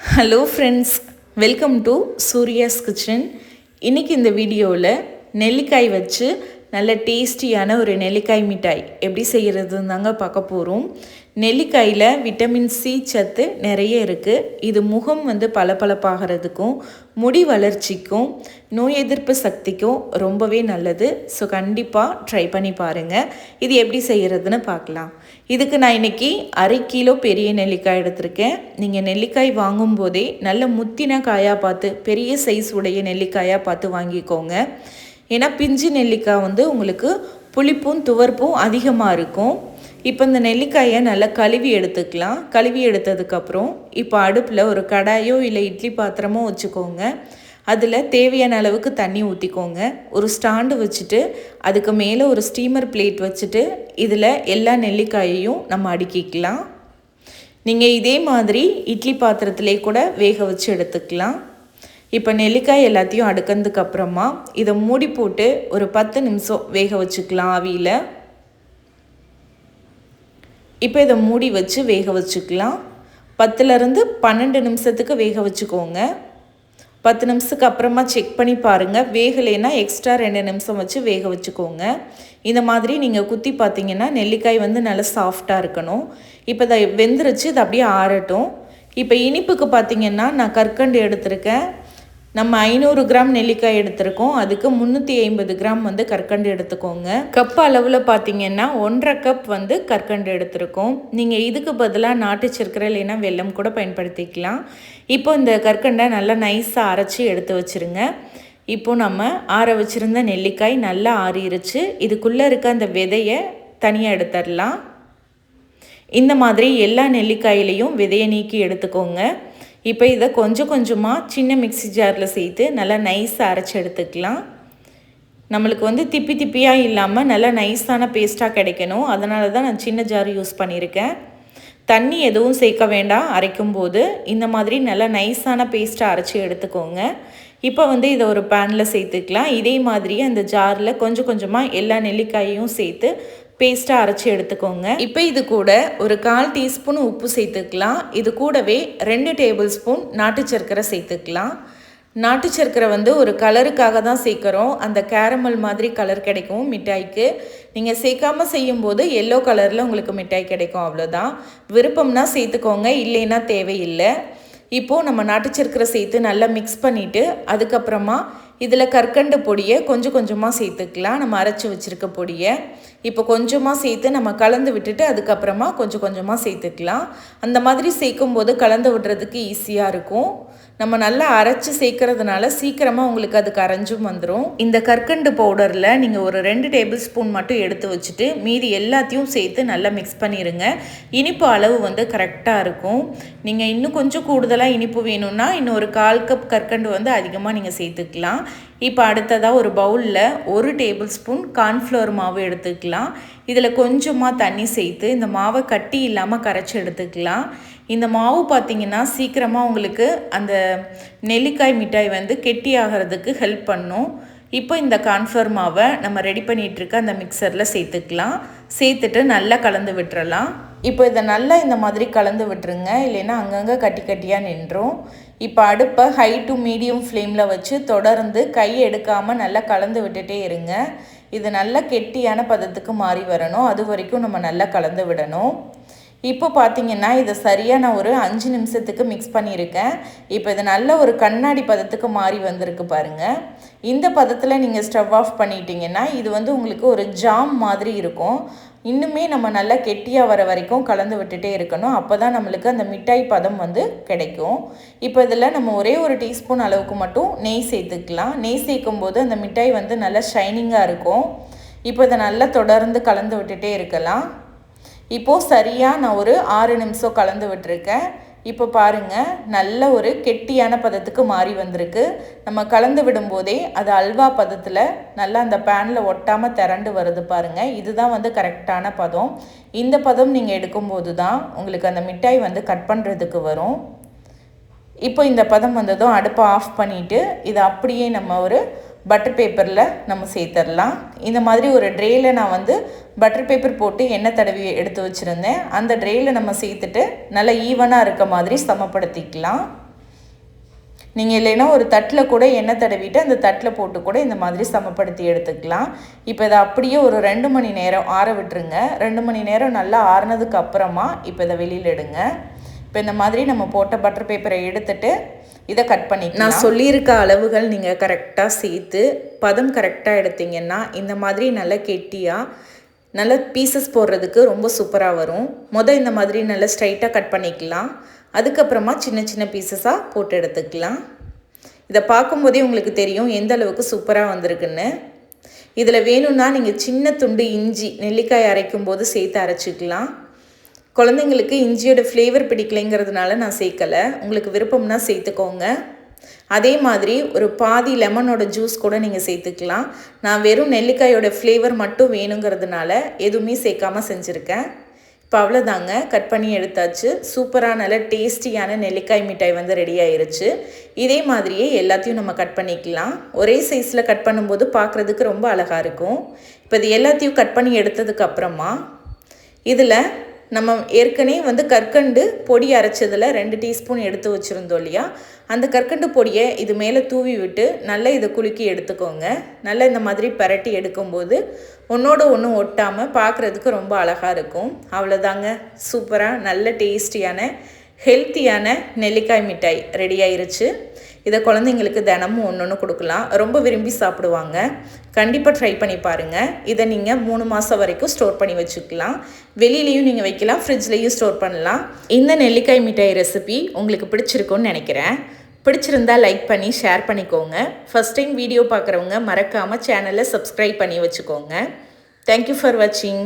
Hello friends welcome to Surya's kitchen இன்றைக்கி இந்த வீடியோவில் நெல்லிக்காய் வச்சு நல்ல டேஸ்டியான ஒரு நெல்லிக்காய் மிட்டாய் எப்படி செய்கிறதுன்னு தாங்க பார்க்க போகிறோம் நெல்லிக்காயில் விட்டமின் சி சத்து நிறைய இருக்குது இது முகம் வந்து பளபளப்பாகிறதுக்கும் முடி வளர்ச்சிக்கும் நோய் எதிர்ப்பு சக்திக்கும் ரொம்பவே நல்லது. ஸோ கண்டிப்பாக ட்ரை பண்ணி பாருங்கள் இது எப்படி செய்கிறதுன்னு பார்க்கலாம். இதுக்கு நான் இன்றைக்கி அரை கிலோ பெரிய நெல்லிக்காய் எடுத்திருக்கேன். நீங்கள் நெல்லிக்காய் வாங்கும்போதே நல்ல முத்தின காயாக பார்த்து பெரிய சைஸ் உடைய நெல்லிக்காயாக பார்த்து வாங்கிக்கோங்க. ஏன்னா பிஞ்சு நெல்லிக்காய் வந்து உங்களுக்கு புளிப்பும் துவர்ப்பும் அதிகமாக இருக்கும். இப்போ இந்த நெல்லிக்காயை நல்லா கழுவி எடுத்துக்கலாம். கழுவி எடுத்ததுக்கப்புறம் இப்போ அடுப்பில் ஒரு கடாயோ இல்லை இட்லி பாத்திரமோ வச்சுக்கோங்க. அதில் தேவையான அளவுக்கு தண்ணி ஊற்றிக்கோங்க ஒரு ஸ்டாண்டு வச்சுட்டு அதுக்கு மேலே ஒரு ஸ்டீமர் பிளேட் வச்சுட்டு இதில் எல்லா நெல்லிக்காயையும் நம்ம அடுக்கிக்கலாம். நீங்கள் இதே மாதிரி இட்லி பாத்திரத்திலே கூட வேக வச்சு எடுத்துக்கலாம். இப்போ நெல்லிக்காய் எல்லாத்தையும் அடுக்கிறதுக்கு அப்புறமா இதை மூடி போட்டு ஒரு பத்து நிமிஷம் வேக வச்சுக்கலாம் ஆவியில். இப்போ இதை மூடி வச்சு வேக வச்சுக்கலாம். பத்துலேருந்து பன்னெண்டு நிமிஷத்துக்கு வேக வச்சுக்கோங்க. பத்து நிமிஷத்துக்கு அப்புறமா செக் பண்ணி பாருங்கள் வேகலைன்னா எக்ஸ்ட்ரா ரெண்டு நிமிஷம் வச்சு வேக வச்சுக்கோங்க. இந்த மாதிரி நீங்கள் குத்தி பார்த்தீங்கன்னா நெல்லிக்காய் வந்து நல்லா சாஃப்டாக இருக்கணும். இப்போ இதை வெந்துருச்சு இது அப்படியே ஆறட்டும். இப்போ இனிப்புக்கு பார்த்தீங்கன்னா நான் கற்கண்டு எடுத்திருக்கேன். நம்ம ஐநூறு கிராம் நெல்லிக்காய் எடுத்திருக்கோம். அதுக்கு முந்நூற்றி ஐம்பது கிராம் வந்து கற்கண்டு எடுத்துக்கோங்க. கப் அளவில் பார்த்தீங்கன்னா ஒன்றரை கப் வந்து கற்கண்டு எடுத்திருக்கோம். நீங்கள் இதுக்கு பதிலாக நாட்டு சர்க்கரை இல்லைன்னா வெல்லம் கூட பயன்படுத்திக்கலாம். இப்போ இந்த கற்கண்டை நல்லா நைஸாக அரைச்சி எடுத்து வச்சுருங்க. இப்போ நம்ம ஆற வச்சுருந்த நெல்லிக்காய் நல்லா ஆறிருச்சு. இதுக்குள்ளே இருக்க அந்த விதையை தனியாக எடுத்துடலாம். இந்த மாதிரி எல்லா நெல்லிக்காயிலையும் விதையை நீக்கி எடுத்துக்கோங்க. இப்போ இதை கொஞ்சம் கொஞ்சமாக சின்ன மிக்சி ஜாரில் சேர்த்து நல்லா நைஸாக அரைச்சி எடுத்துக்கலாம். நம்மளுக்கு வந்து திப்பி திப்பியாக இல்லாமல் நல்லா நைஸான பேஸ்ட்டாக கிடைக்கணும். அதனால தான் நான் சின்ன ஜார் யூஸ் பண்ணியிருக்கேன். தண்ணி எதுவும் சேர்க்க வேண்டாம். அரைக்கும் போது இந்த மாதிரி நல்லா நைஸான பேஸ்ட்டாக அரைச்சி எடுத்துக்கோங்க. இப்போ வந்து இதை ஒரு பேனில் சேர்த்துக்கலாம். இதே மாதிரி அந்த ஜாரில் கொஞ்சம் கொஞ்சமாக எல்லா நெல்லிக்காயையும் சேர்த்து பேஸ்ட்டாக அரைச்சி எடுத்துக்கோங்க. இப்போ இது கூட ஒரு கால் டீஸ்பூன் உப்பு சேர்த்துக்கலாம். இது கூடவே ரெண்டு டேபிள் ஸ்பூன் நாட்டு சர்க்கரை சேர்த்துக்கலாம். நாட்டு சர்க்கரை வந்து ஒரு கலருக்காக தான் சேர்க்குறோம். அந்த கேரமல் மாதிரி கலர் கிடைக்கும் மிட்டாய்க்கு. நீங்கள் சேர்க்காமல் செய்யும்போது எல்லோ கலரில் உங்களுக்கு மிட்டாய் கிடைக்கும் அவ்வளோதான் விருப்பம்னா சேர்த்துக்கோங்க இல்லைன்னா தேவையில்லை. இப்போது நம்ம நாட்டு சர்க்கரை சேர்த்து நல்லா மிக்ஸ் பண்ணிவிட்டு அதுக்கப்புறமா இதில் கற்கண்டு பொடியை கொஞ்சம் கொஞ்சமாக சேர்த்துக்கலாம். நம்ம அரைச்சி வச்சுருக்க பொடியை. இப்போ கொஞ்சமாக சேர்த்து நம்ம கலந்து விட்டுட்டு அதுக்கப்புறமா கொஞ்சம் கொஞ்சமாக சேர்த்துக்கலாம். அந்த மாதிரி சேர்க்கும் போது கலந்து விடுறதுக்கு ஈஸியாக இருக்கும். நம்ம நல்லா அரைச்சி சேர்க்கறதுனால சீக்கிரமாக உங்களுக்கு அது கரைஞ்சும் வந்துடும் இந்த கற்கண்டு பவுடரில் நீங்கள் ஒரு ரெண்டு டேபிள் ஸ்பூன் மட்டும் எடுத்து வச்சுட்டு மீதி எல்லாத்தையும் சேர்த்து நல்லா மிக்ஸ் பண்ணிடுங்க இனிப்பு அளவு வந்து கரெக்டாக இருக்கும். நீங்கள் இன்னும் கொஞ்சம் கூடுதலாக இனிப்பு வேணும்னா இன்னும் ஒரு கால் கப் கற்கண்டு வந்து அதிகமாக நீங்கள் சேர்த்துக்கலாம். இப்போ அடுத்ததாக ஒரு பவுலில் ஒரு டேபிள் ஸ்பூன் கார்ன்ஃப்ளவர் மாவு எடுத்துக்கலாம். இதில் கொஞ்சமாக தண்ணி சேர்த்து இந்த மாவை கட்டி இல்லாமல் கரைச்சி எடுத்துக்கலாம். இந்த மாவு பார்த்திங்கன்னா சீக்கிரமாக உங்களுக்கு அந்த நெல்லிக்காய் மிட்டாய் வந்து கெட்டி ஆகிறதுக்கு ஹெல்ப் பண்ணும். இப்போ இந்த கான்ஃபர் மாவை நம்ம ரெடி பண்ணிகிட்ருக்க அந்த மிக்சரில் சேர்த்துக்கலாம். சேர்த்துட்டு நல்லா கலந்து விட்டுறலாம். இப்போ இதை நல்லா இந்த மாதிரி கலந்து விட்டுருங்க. இல்லைன்னா அங்கங்கே கட்டி கட்டியாக நின்றோம். இப்போ அடுப்பை ஹை டு மீடியம் ஃப்ளேமில் வச்சு தொடர்ந்து கை எடுக்காமல் நல்லா கலந்து விட்டுட்டே இருங்க. இது நல்லா கெட்டியான பதத்துக்கு மாறி வரணும். அது வரைக்கும் நம்ம நல்லா கலந்து விடணும். இப்போ பார்த்தீங்கன்னா இதை சரியாக நான் ஒரு அஞ்சு நிமிஷத்துக்கு மிக்ஸ் பண்ணியிருக்கேன். இப்போ இது நல்ல ஒரு கண்ணாடி பதத்துக்கு மாறி வந்திருக்கு பாருங்கள் இந்த பதத்தில் நீங்கள் ஸ்டவ் ஆஃப் பண்ணிட்டீங்கன்னா இது வந்து உங்களுக்கு ஒரு ஜாம் மாதிரி இருக்கும். இன்னுமே நம்ம நல்லா கெட்டியாக வர வரைக்கும் கலந்து விட்டுட்டே இருக்கணும். அப்போ தான் நம்மளுக்கு அந்த மிட்டாய் பதம் வந்து கிடைக்கும். இப்போ இதில் நம்ம ஒரே ஒரு டீஸ்பூன் அளவுக்கு மட்டும் நெய் சேர்த்துக்கலாம். நெய் சேர்க்கும் போது அந்த மிட்டாய் வந்து நல்லா ஷைனிங்காக இருக்கும். இப்போ இதை நல்லா தொடர்ந்து கலந்து விட்டுட்டே இருக்கலாம். இப்போது சரியாக நான் ஒரு ஆறு நிமிஷம் கலந்து விட்டுருக்கேன். இப்போ பாருங்கள் நல்ல ஒரு கெட்டியான பதத்துக்கு மாறி வந்திருக்கு. நம்ம கலந்து விடும்போதே அது அல்வா பதத்தில் நல்லா அந்த பேனில் ஒட்டாமல் திரண்டு வருது பாருங்கள் இதுதான் வந்து கரெக்டான பதம். இந்த பதம் நீங்கள் எடுக்கும்போது தான் உங்களுக்கு அந்த மிட்டாய் வந்து கட் பண்ணுறதுக்கு வரும். இப்போ இந்த பதம் வந்ததும் அடுப்பை ஆஃப் பண்ணிவிட்டு இதை அப்படியே நம்ம ஒரு பட்டர் பேப்பரில் நம்ம சேர்த்துடலாம் இந்த மாதிரி ஒரு ட்ரேயில் நான் வந்து பட்டர் பேப்பர் போட்டு எண்ணெய் தடவி எடுத்து வச்சுருந்தேன். அந்த ட்ரேயில் நம்ம சேர்த்துட்டு நல்லா ஈவனாக இருக்க மாதிரி சமப்படுத்திக்கலாம். நீங்கள் இல்லைன்னா ஒரு தட்டில் கூட எண்ணெய் தடவிட்டு அந்த தட்டில் போட்டு கூட இந்த மாதிரி சமப்படுத்தி எடுத்துக்கலாம். இப்போ இதை அப்படியே ஒரு ரெண்டு மணி நேரம் ஆற விட்டுருங்க. ரெண்டு மணி நேரம் நல்லா ஆறுனதுக்கு அப்புறமா இப்போ இதை வெளியில் எடுங்க. இப்போ இந்த மாதிரி நம்ம போட்ட பட்டர் பேப்பரை எடுத்துட்டு இதை கட் பண்ணி நான் சொல்லியிருக்க அளவுகள் நீங்கள் கரெக்டாக சேர்த்து பதம் கரெக்டாக எடுத்தீங்கன்னா இந்த மாதிரி நல்லா கெட்டியாக நல்ல பீசஸ் போடுறதுக்கு ரொம்ப சூப்பராக வரும். மொதல் இந்த மாதிரி நல்லா ஸ்ட்ரைட்டாக கட் பண்ணிக்கலாம். அதுக்கப்புறமா சின்ன சின்ன பீசஸாக போட்டு எடுத்துக்கலாம். இதை பார்க்கும்போதே உங்களுக்கு தெரியும் எந்த அளவுக்கு சூப்பராக வந்திருக்குன்னு. இதில் வேணும்னா நீங்கள் சின்ன துண்டு இஞ்சி நெல்லிக்காய் அரைக்கும் போது சேர்த்து அரைச்சிக்கலாம். குழந்தைங்களுக்கு இஞ்சியோட ஃப்ளேவர் பிடிக்கலைங்கிறதுனால நான் சேர்க்கலை. உங்களுக்கு விருப்பம்னா சேர்த்துக்கோங்க. அதே மாதிரி ஒரு பாதி லெமனோட ஜூஸ் கூட நீங்கள் சேர்த்துக்கலாம். நான் வெறும் நெல்லிக்காயோட ஃப்ளேவர் மட்டும் வேணுங்கிறதுனால எதுவுமே சேர்க்காமல் செஞ்சுருக்கேன். இப்போ அவ்வளோதாங்க கட் பண்ணி எடுத்தாச்சு. சூப்பராக நல்ல டேஸ்டியான நெல்லிக்காய் மிட்டாய் வந்து ரெடி ஆயிருச்சு. இதே மாதிரியே எல்லாத்தையும் நம்ம கட் பண்ணிக்கலாம். ஒரே சைஸில் கட் பண்ணும்போது பார்க்குறதுக்கு ரொம்ப அழகாக இருக்கும். இப்போ இது எல்லாத்தையும் கட் பண்ணி எடுத்ததுக்கப்புறமா இதில் நம்ம ஏற்கனவே வந்து கற்கண்டு பொடி அரைச்சதில் ரெண்டு டீஸ்பூன் எடுத்து வச்சுருந்தோம் இல்லையா? அந்த கற்கண்டு பொடியை இது மேலே தூவி விட்டு நல்லா இதை குலுக்கி எடுத்துக்கோங்க. நல்லா இந்த மாதிரி பரட்டி எடுக்கும்போது ஒன்றோட ஒன்று ஒட்டாமல் பார்க்குறதுக்கு ரொம்ப அழகாக இருக்கும். அவ்வளோதாங்க சூப்பராக நல்ல டேஸ்டியான ஹெல்த்தியான நெல்லிக்காய் மிட்டாய் ரெடி ஆயிருச்சு இதை குழந்தைங்களுக்கு தினமும் ஒன்று ஒன்று கொடுக்கலாம். ரொம்ப விரும்பி சாப்பிடுவாங்க. கண்டிப்பாக ட்ரை பண்ணி பாருங்கள் இதை நீங்கள் மூணு மாதம் வரைக்கும் ஸ்டோர் பண்ணி வச்சுக்கலாம். வெளியிலையும் நீங்கள் வைக்கலாம். ஃப்ரிட்ஜ்லேயும் ஸ்டோர் பண்ணலாம். இந்த நெல்லிக்காய் மிட்டாய் ரெசிபி உங்களுக்கு பிடிச்சிருக்கும்னு நினைக்கிறேன். பிடிச்சிருந்தா லைக் பண்ணி ஷேர் பண்ணிக்கோங்க. ஃபஸ்ட் டைம் வீடியோ பார்க்குறவங்க மறக்காமல் சேனலை சப்ஸ்கிரைப் பண்ணி வச்சுக்கோங்க. தேங்க்யூ ஃபார் வாட்சிங்